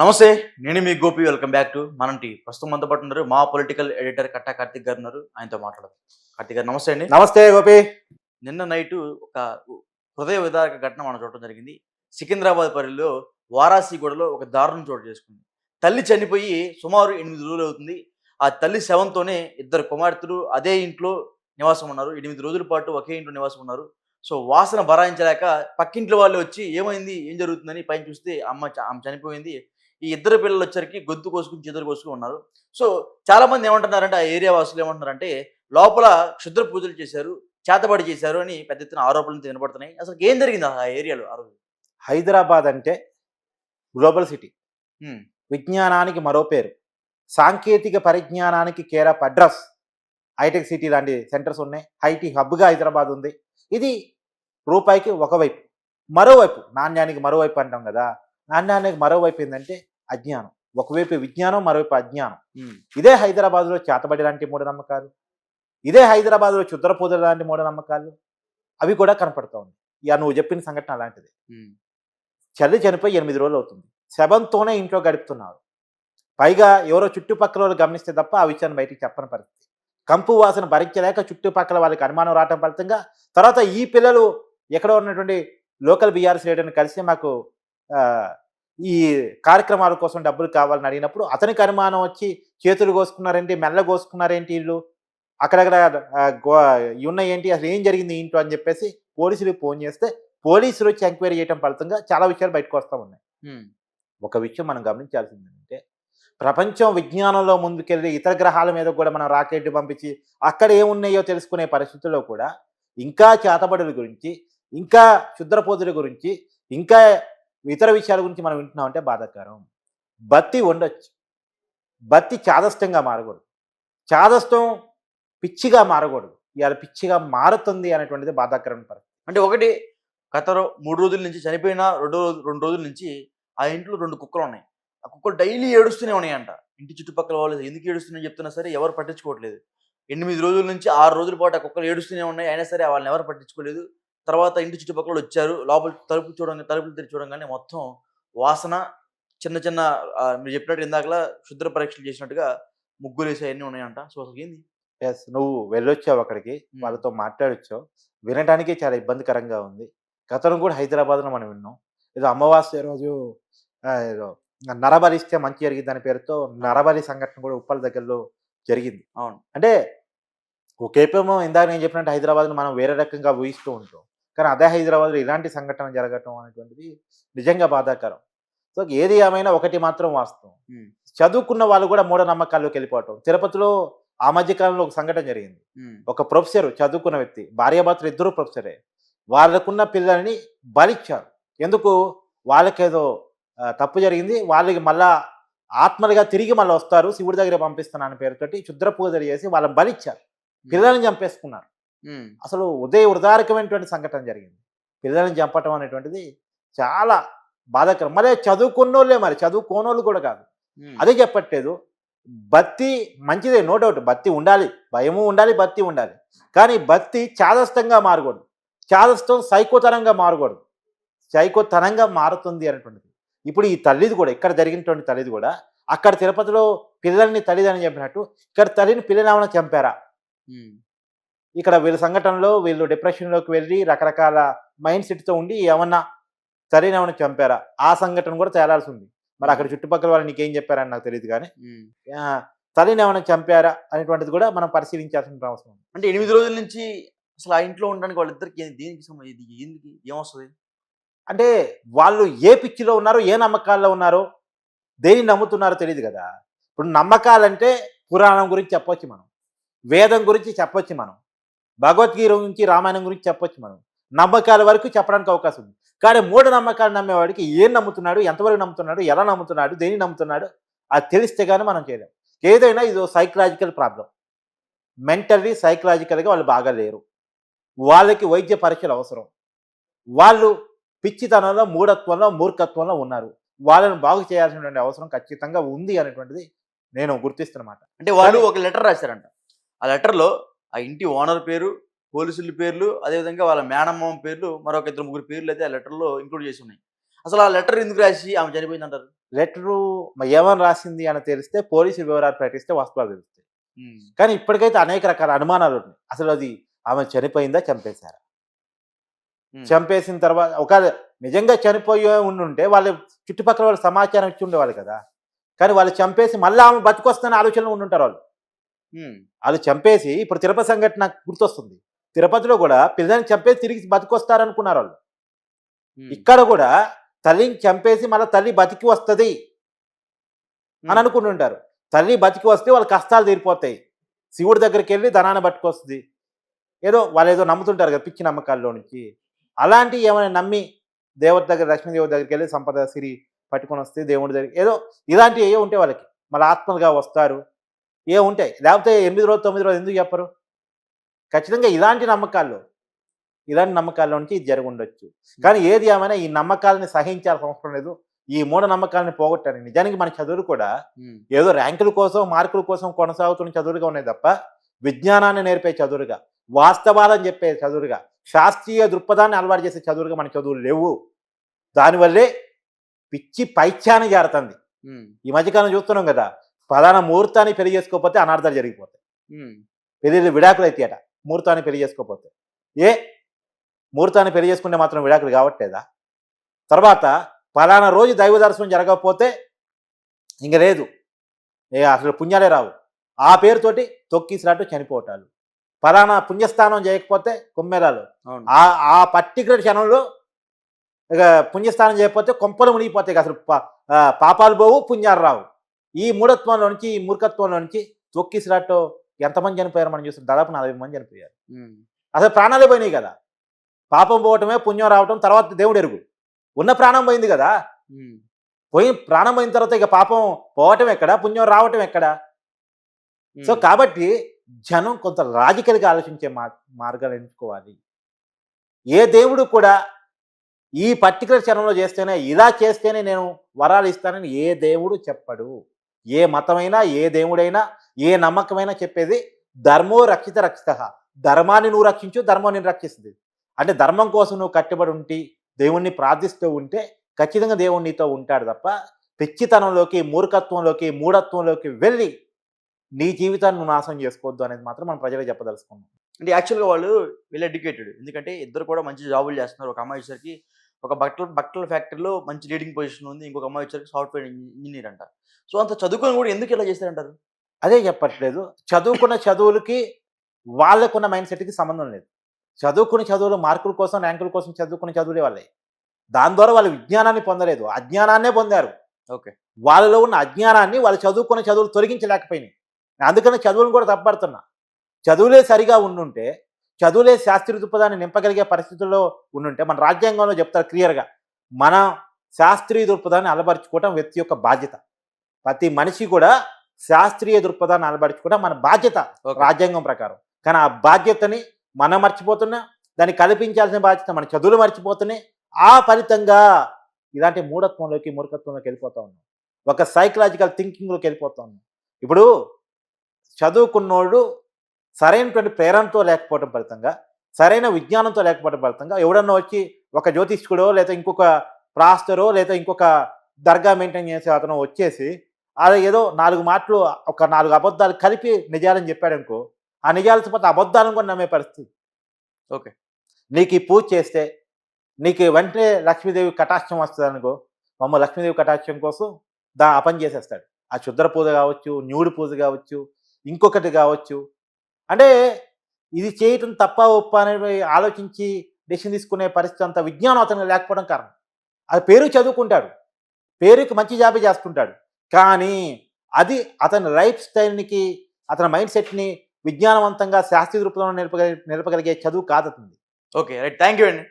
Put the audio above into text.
నమస్తే నేను మీ గోపి. వెల్కమ్ బ్యాక్ టు మనం టీ ప్రస్తుతం మనతో పాటు ఉన్నారు మా పొలిటికల్ ఎడిటర్ కట్టా కార్తిక్ గారు ఉన్నారు. ఆయనతో మాట్లాడదాం. కార్తిక్ గారు నమస్తే అండి. నమస్తే గోపి. నిన్న నైట్ ఒక హృదయ విదారక ఘటన మనం చూడటం జరిగింది. సికింద్రాబాద్ పరిధిలో వారాసిగూడలో ఒక దారుణం చోటు చేసుకుంది. తల్లి చనిపోయి సుమారు ఎనిమిది రోజులు అవుతుంది. ఆ తల్లి శవంతోనే ఇద్దరు కుమార్తెలు అదే ఇంట్లో నివాసం ఉన్నారు. ఎనిమిది రోజుల పాటు ఒకే ఇంట్లో నివాసం ఉన్నారు. సో వాసన భరాయించలేక పక్కింట్లో వాళ్ళు వచ్చి ఏమైంది? ఏం జరుగుతుందని? పైన చూస్తే అమ్మ ఆమె చనిపోయింది. ఈ ఇద్దరు పిల్లలు వచ్చరికి గొంతు కోసుకుని చేతులు కోసుకుని ఉన్నారు. సో చాలా మంది ఏమంటున్నారంటే ఆ ఏరియా వాసులు ఏమంటున్నారంటే లోపల క్షుద్ర పూజలు చేశారు చేతబడి చేశారు అని పెద్ద ఎత్తున ఆరోపణలు వినపడుతున్నాయి. అసలు ఏం జరిగింది ఆ ఏరియాలో ఆ రోజు? హైదరాబాద్ అంటే గ్లోబల్ సిటీ. విజ్ఞానానికి మరో పేరు. సాంకేతిక పరిజ్ఞానానికి care of address hitech city లాంటి సెంటర్స్ ఉన్నాయి. ఐటీ హబ్గా హైదరాబాద్ ఉంది. ఇది రూపాయికి ఒకవైపు. మరోవైపు నాణ్యానికి మరోవైపు అంటాం కదా. నాణ్యానికి మరోవైపు ఏంటంటే అజ్ఞానం. ఒకవైపు విజ్ఞానం మరోవైపు అజ్ఞానం. ఇదే హైదరాబాద్లో చేతబడి లాంటి మూఢనమ్మకాలు. ఇదే హైదరాబాద్లో క్షుద్రపూజ లాంటి మూఢనమ్మకాలు. అవి కూడా కనపడతా ఉన్నాయి. ఇక నువ్వు చెప్పిన సంఘటన అలాంటిది. చల్లి చనిపోయి ఎనిమిది రోజులు అవుతుంది శవంతోనే ఇంట్లో గడుపుతున్నారు. పైగా ఎవరో చుట్టుపక్కల వాళ్ళు గమనిస్తే తప్ప ఆ విషయాన్ని బయటికి చెప్పని పరిస్థితి. కంపు వాసన భరించలేక చుట్టుపక్కల వాళ్ళకి అనుమానం రావటం ఫలితంగా తర్వాత ఈ పిల్లలు ఎక్కడో ఉన్నటువంటి లోకల్ బీఆర్ఎస్ లీడర్ని కలిసి మాకు ఈ కార్యక్రమాల కోసం డబ్బులు కావాలని అడిగినప్పుడు అతనికి అనుమానం వచ్చి చేతులు కోసుకున్నారేంటి? మెల్ల కోసుకున్నారేంటి వీళ్ళు అక్కడక్కడ ఉన్నాయి ఏంటి? అసలు ఏం జరిగింది ఇంట్లో అని చెప్పేసి పోలీసులకు ఫోన్ చేస్తే పోలీసులు వచ్చి ఎంక్వైరీ చేయడం ఫలితంగా చాలా విషయాలు బయటకు వస్తూ ఉన్నాయి. ఒక విషయం మనం గమనించాల్సింది ఏంటంటే ప్రపంచం విజ్ఞానంలో ముందుకెళ్ళి ఇతర గ్రహాల మీద కూడా మనం రాకెట్ పంపించి అక్కడ ఏమున్నాయో తెలుసుకునే పరిస్థితుల్లో కూడా ఇంకా చేతబడుల గురించి ఇంకా క్షుద్రపోతుల గురించి ఇంకా ఇతర విషయాల గురించి మనం వింటున్నామంటే బాధాకరం. బత్తి ఉండొచ్చు బత్తి చాదస్తంగా మారకూడదు. చాదస్తం పిచ్చిగా మారకూడదు. ఇవాళ పిచ్చిగా మారుతుంది అనేటువంటిది బాధాకరమైన పరిస్థితి అంటే ఒకటి గత మూడు రోజుల నుంచి చనిపోయిన రెండు రోజు- రెండు రోజుల నుంచి ఆ ఇంట్లో రెండు కుక్కలు ఉన్నాయి ఆ కుక్కలు డైలీ ఏడుస్తూనే ఉన్నాయంట. ఇంటి చుట్టుపక్కల వాళ్ళు ఎందుకు ఏడుస్తున్నాయని చెప్తున్నా సరే ఎవరు పట్టించుకోవట్లేదు. ఎనిమిది రోజుల నుంచి ఆరు రోజుల పాటు ఆ కుక్కలు ఏడుస్తూనే ఉన్నాయి. అయినా సరే వాళ్ళని ఎవరు పట్టించుకోలేదు. తర్వాత ఇంటి చుట్టుపక్కల వచ్చారు. లోపల తలుపు చూడంగా తలుపులు తెరిచి చూడంగానే మొత్తం వాసన చిన్న చిన్న మీరు చెప్పినట్టు ఇందాకలా శుద్ర పరీక్షలు చేసినట్టుగా ముగ్గులు వేసి అవన్నీ ఉన్నాయంట. సో అసలు ఏంది? ఎస్ నువ్వు వెళ్ళొచ్చావు అక్కడికి వాళ్ళతో మాట్లాడొచ్చావు. వినడానికి చాలా ఇబ్బందికరంగా ఉంది. గతంలో కూడా హైదరాబాద్లో మనం విన్నాం. ఏదో అమావాస్య రోజు ఏదో నరబలి ఇస్తే మంచి జరిగింది అనే పేరుతో నరబలి సంఘటన కూడా ఉప్పల్ దగ్గరలో జరిగింది. అవును. అంటే ఒకేపేమో ఇందాక నేను చెప్పినట్టు హైదరాబాద్ను మనం వేరే రకంగా ఊహిస్తూ ఉంటాం. కానీ అదే హైదరాబాద్లో ఇలాంటి సంఘటన జరగటం అనేటువంటిది నిజంగా బాధాకరం. సో ఏది ఏమైనా ఒకటి మాత్రం వాస్తవం. చదువుకున్న వాళ్ళు కూడా మూఢనమ్మకాల్లోకి వెళ్ళిపోవటం. తిరుపతిలో ఆ మధ్య కాలంలో ఒక సంఘటన జరిగింది. ఒక ప్రొఫెసర్ చదువుకున్న వ్యక్తి భార్యాభర్తలు ఇద్దరు ప్రొఫెసరే. వాళ్ళకున్న పిల్లల్ని బలిచ్చారు. ఎందుకు? వాళ్ళకేదో తప్పు జరిగింది. వాళ్ళకి మళ్ళా ఆత్మలుగా తిరిగి మళ్ళీ వస్తారు. శివుడి దగ్గర పంపిస్తున్నాను పేరుతోటి క్షుద్ర పూజలు చేసి వాళ్ళని బలిచ్చారు. పిల్లల్ని చంపేసుకున్నారు. అసలు ఉదయ ఉదారకమైనటువంటి సంఘటన జరిగింది. పిల్లల్ని చంపటం అనేటువంటిది చాలా బాధాకరం. మరి చదువుకున్నోళ్ళే మరి చదువుకోనోళ్ళు కూడా కాదు. అదే చెప్పట్లేదు. భక్తి మంచిదే నో డౌట్. భక్తి ఉండాలి భయము ఉండాలి భక్తి ఉండాలి. కానీ భక్తి చాదస్తంగా మారకూడదు. చాదస్తం సైకోతనంగా మారకూడదు. సైకోతనంగా మారుతుంది అనేటువంటిది. ఇప్పుడు ఈ తల్లిది కూడా ఇక్కడ జరిగినటువంటి తల్లిది కూడా అక్కడ తిరుపతిలో పిల్లల్ని తల్లిదని చెప్పినట్టు ఇక్కడ తల్లిని పిల్లలు ఏమైనా చంపారా. ఇక్కడ వీళ్ళ సంఘటనలో వీళ్ళు డిప్రెషన్లోకి వెళ్ళి రకరకాల మైండ్ సెట్తో ఉండి ఏమన్నా ఏమైనా చంపారా? ఆ సంఘటన కూడా తేలాల్సి ఉంది మరి అక్కడ చుట్టుపక్కల వాళ్ళు నీకేం చెప్పారని నాకు తెలియదు కానీ ఏమైనా చంపారా అనేటువంటిది కూడా మనం పరిశీలించాల్సిన అవసరం ఉంది. అంటే ఎనిమిది రోజుల నుంచి అసలు ఆ ఇంట్లో ఉండడానికి వాళ్ళిద్దరికి దేనికి సంబంధం? ఇది ఏంది ఏమొస్తుంది? అంటే వాళ్ళు ఏ పిచ్చిలో ఉన్నారో ఏ నమ్మకాల్లో ఉన్నారో దేని నమ్ముతున్నారో తెలియదు కదా. ఇప్పుడు నమ్మకాలంటే పురాణం గురించి చెప్పొచ్చు మనం. వేదం గురించి చెప్పొచ్చు మనం. భగవద్గీత గురించి రామాయణం గురించి చెప్పొచ్చు మనం. నమ్మకాల వరకు చెప్పడానికి అవకాశం ఉంది. కానీ మూఢ నమ్మకాలు నమ్మేవాడికి ఏం నమ్ముతున్నాడు ఎంతవరకు నమ్ముతున్నాడు ఎలా నమ్ముతున్నాడు దేని నమ్ముతున్నాడు అది తెలిస్తే కానీ మనం చేయలేం. ఏదైనా ఇది సైకలాజికల్ ప్రాబ్లం మెంటల్లీ సైకలాజికల్గా వాళ్ళు బాగా లేరు. వాళ్ళకి వైద్య పరీక్షలు అవసరం. వాళ్ళు పిచ్చితనంలో మూఢత్వంలో మూర్ఖత్వంలో ఉన్నారు. వాళ్ళని బాగు చేయాల్సినటువంటి అవసరం ఖచ్చితంగా ఉంది అనేటువంటిది నేను గుర్తిస్తున్నమాట అంటే వాళ్ళు ఒక లెటర్ రాశారంట. ఆ లెటర్లో ఆ ఇంటి ఓనర్ పేరు పోలీసుల పేర్లు అదేవిధంగా వాళ్ళ మేనమ్మ పేర్లు మరొక ఇద్దరు ముగ్గురు పేర్లు అయితే ఆ లెటర్లో ఇంక్లూడ్ చేసి ఉన్నాయి అసలు ఆ లెటర్ ఎందుకు రాసి ఆమె చనిపోయింది అంటారు లెటరు ఏమని రాసింది అని తెలిస్తే పోలీసు వివరాలు ప్రకటిస్తే వాస్తవాలు తెలుస్తాయి. కానీ ఇప్పటికైతే అనేక రకాల అనుమానాలు ఉన్నాయి అసలు అది ఆమె చనిపోయిందా చంపేశారా. చంపేసిన తర్వాత ఒక నిజంగా చనిపోయి ఉండుంటే వాళ్ళ చుట్టుపక్కల వాళ్ళు సమాచారం ఇచ్చి ఉండేవాళ్ళు కదా కానీ వాళ్ళు చంపేసి మళ్ళీ ఆమె బతికొస్తున్న ఆలోచనలో ఉండుంటారు వాళ్ళు. వాళ్ళు చంపేసి ఇప్పుడు తిరుపతి సంఘటన నాకు గుర్తొస్తుంది. తిరుపతిలో కూడా పిల్లల్ని చంపేసి తిరిగి బతికొస్తారనుకున్నారు వాళ్ళు. ఇక్కడ కూడా తల్లిని చంపేసి మళ్ళీ తల్లి బతికి వస్తుంది అని అనుకుంటుంటారు తల్లి బతికి వస్తే వాళ్ళ కష్టాలు తీరిపోతాయి. శివుడి దగ్గరికి వెళ్ళి ధనాన్ని పట్టుకొస్తుంది. ఏదో వాళ్ళు ఏదో నమ్ముతుంటారు కదా పిచ్చి నమ్మకాల్లో నుంచి. అలాంటి ఏమైనా నమ్మి దేవత దగ్గర లక్ష్మీదేవి దగ్గరికి వెళ్ళి సంపద సిరి పట్టుకొని వస్తే దేవుడి దగ్గర ఏదో ఇలాంటివి ఏ ఉంటాయి వాళ్ళకి. మళ్ళీ ఆత్మలుగా వస్తారు. ఏ ఉంటాయి? లేకపోతే ఎనిమిది రోజులు తొమ్మిది రోజులు ఎందుకు చెప్పరు? ఖచ్చితంగా ఇలాంటి నమ్మకాల్లో ఇలాంటి నమ్మకాల్లో నుంచి ఇది జరిగి ఉండొచ్చు కానీ ఏది ఏమైనా ఈ నమ్మకాలని సహించాల్సిన అవసరం లేదు. ఈ మూఢ నమ్మకాలని పోగొట్టాలి. నిజానికి మన చదువులు కూడా. ఏదో ర్యాంకుల కోసం మార్కుల కోసం కొనసాగుతున్న చదువులుగా ఉన్నాయి తప్ప విజ్ఞానాన్ని నేర్పే చదువులుగా వాస్తవాలని చెప్పే చదువులుగా శాస్త్రీయ దృక్పథాన్ని అలవాటు చేసే చదువులుగా మన చదువులు లేవు. దానివల్లే పిచ్చి పైత్యాన్ని జారుతుంది. ఈ మధ్యకాలం చూస్తున్నాం కదా ఫలానా ముహూర్తాన్ని పెళ్ళి చేసుకోకపోతే అనార్థాలు జరిగిపోతాయి. పెళ్ళి విడాకులు అయితే అట ముహూర్తాన్ని పెళ్ళి చేసుకోకపోతే. ఏ? ముహూర్తాన్ని పెళ్ళి చేసుకుంటే మాత్రం విడాకులు కావట్లేదా? తర్వాత ఫలానా రోజు దైవ దర్శనం జరగకపోతే ఇంక లేదు. ఏ అసలు పుణ్యాలే రావు. ఆ పేరుతోటి తొక్కిసినట్టు చనిపోవటాలు. ఫలానా పుణ్యస్థానం చేయకపోతే కుమ్మెరాలు. ఆ ఆ పర్టికులర్ క్షణంలో ఇక పుణ్యస్థానం చేయకపోతే కొంపలు మునిగిపోతాయి. అసలు పాపాలు పోవు పుణ్యాలు రావు. ఈ మూఢత్వంలో నుంచి ఈ మూర్ఖత్వంలో నుంచి తొక్కిసినట్టు ఎంతమంది చనిపోయారు మనం చూస్తాం దాదాపు నలభై మంది చనిపోయారు. అసలు ప్రాణాలే పోయినాయి కదా. పాపం పోవటమే పుణ్యం రావటం తర్వాత దేవుడు ఎరుగు. ఉన్న ప్రాణం పోయింది కదా. పోయి ప్రాణం పోయిన తర్వాత ఇక పాపం పోవటం ఎక్కడ పుణ్యం రావటం ఎక్కడ? సో. కాబట్టి జనం కొంత లాజికల్గా ఆలోచించే మార్గాలు ఎంచుకోవాలి. ఏ దేవుడు కూడా ఈ పర్టికులర్ క్షణంలో చేస్తేనే ఇలా చేస్తేనే నేను వరాలు ఇస్తానని ఏ దేవుడు చెప్పడు. ఏ మతమైనా ఏ దేవుడైనా ఏ నమ్మకమైనా చెప్పేది ధర్మో రక్షిత రక్షిత. ధర్మాన్ని నువ్వు రక్షించు ధర్మం నేను రక్షిస్తుంది. అంటే ధర్మం కోసం నువ్వు కట్టుబడి ఉంటి దేవుణ్ణి ప్రార్థిస్తూ ఉంటే ఖచ్చితంగా దేవుడు నీతో ఉంటాడు తప్ప పిచ్చితనంలోకి మూర్ఖత్వంలోకి మూఢత్వంలోకి వెళ్ళి నీ జీవితాన్ని నువ్వు నాశనం చేసుకోవద్దు అనేది మాత్రం మనం ప్రజలకు చెప్పదలుచుకున్నాం. అంటే యాక్చువల్గా వాళ్ళు వీళ్ళు ఎడ్యుకేటెడ్. ఎందుకంటే ఇద్దరు కూడా మంచి జాబులు చేస్తున్నారు. ఒక అమ్మాయి వచ్చేసరికి ఒక బట్టల బట్టల ఫ్యాక్టరీలో మంచి లీడింగ్ పొజిషన్ ఉంది. ఇంకొక అమ్మాయి వచ్చేసరికి సాఫ్ట్వేర్ ఇంజనీర్ అంట. సో అంత చదువుకొని కూడా ఎందుకు ఇలా చేస్తారంటారు అదే చెప్పట్లేదు. చదువుకున్న చదువులకి వాళ్ళకున్న మైండ్ సెట్కి సంబంధం లేదు. చదువుకున్న చదువులు మార్కుల కోసం ర్యాంకుల కోసం చదువుకున్న చదువులే వాళ్ళే దాని ద్వారా వాళ్ళు విజ్ఞానాన్ని పొందలేదు. అజ్ఞానాన్నే పొందారు. ఓకే. వాళ్ళలో ఉన్న అజ్ఞానాన్ని వాళ్ళు చదువుకున్న చదువులు తొలగించలేకపోయినాయి. అందుకని చదువులను కూడా తప్పడుతున్నా చదువులే సరిగా ఉండుంటే చదువులే శాస్త్రీయ దృక్పథాన్ని నింపగలిగే పరిస్థితుల్లో ఉండుంటే మన రాజ్యాంగంలో చెప్తారు క్లియర్గా. మన శాస్త్రీయ దృక్పథాన్ని అలబరుచుకోవడం వ్యక్తి యొక్క బాధ్యత. ప్రతి మనిషి కూడా శాస్త్రీయ దృక్పథాన్ని అలబరుచుకోవడం మన బాధ్యత రాజ్యాంగం ప్రకారం. కానీ ఆ బాధ్యతని మనం మర్చిపోతున్నా దాన్ని కల్పించాల్సిన బాధ్యత మన చదువులు మర్చిపోతున్నాయి ఆ ఫలితంగా ఇలాంటి మూఢత్వంలోకి మూర్ఖత్వంలోకి వెళ్ళిపోతా ఉన్నాం. ఒక సైకలాజికల్ థింకింగ్లోకి వెళ్ళిపోతా ఉన్నాం. ఇప్పుడు చదువుకున్నోడు సరైనటువంటి ప్రేరణతో లేకపోవడం ఫలితంగా సరైన విజ్ఞానంతో లేకపోవడం ఫలితంగా ఎవడన్నా వచ్చి ఒక జ్యోతిష్కుడో లేదా ఇంకొక ప్రాస్తరో లేదా ఇంకొక దర్గా మెయింటైన్ చేసే అతను వచ్చేసి అది ఏదో నాలుగు మాటలు ఒక నాలుగు అబద్ధాలు కలిపి నిజాలని చెప్పాడు అనుకో ఆ నిజాలతో పాటు అబద్ధాలను కూడా నమ్మే పరిస్థితి. ఓకే. నీకు ఈ పూజ చేస్తే నీకు వెంటనే లక్ష్మీదేవి కటాక్షం వస్తుంది అనుకో మమ్మ లక్ష్మీదేవి కటాక్షం కోసం దా ఆ పని చేసేస్తాడు. ఆ క్షుద్ర పూజ కావచ్చు న్యూడు పూజ కావచ్చు ఇంకొకటి కావచ్చు అంటే ఇది చేయటం తప్ప ఒప్ప అనేది ఆలోచించి డెసిషన్ తీసుకునే పరిస్థితి అంత విజ్ఞానం అతను లేకపోవడం కారణం. అది పేరు చదువుకుంటాడు. పేరుకి మంచి జాబే చేస్తుంటాడు. కానీ అది అతని లైఫ్ స్టైల్కి అతని మైండ్ సెట్ని విజ్ఞానవంతంగా శాస్త్రీయ రూపంలో నిలపగలిగే నిలపగలిగే చదువు కాదుతుంది ఓకే. రైట్. థ్యాంక్ యూ అండి.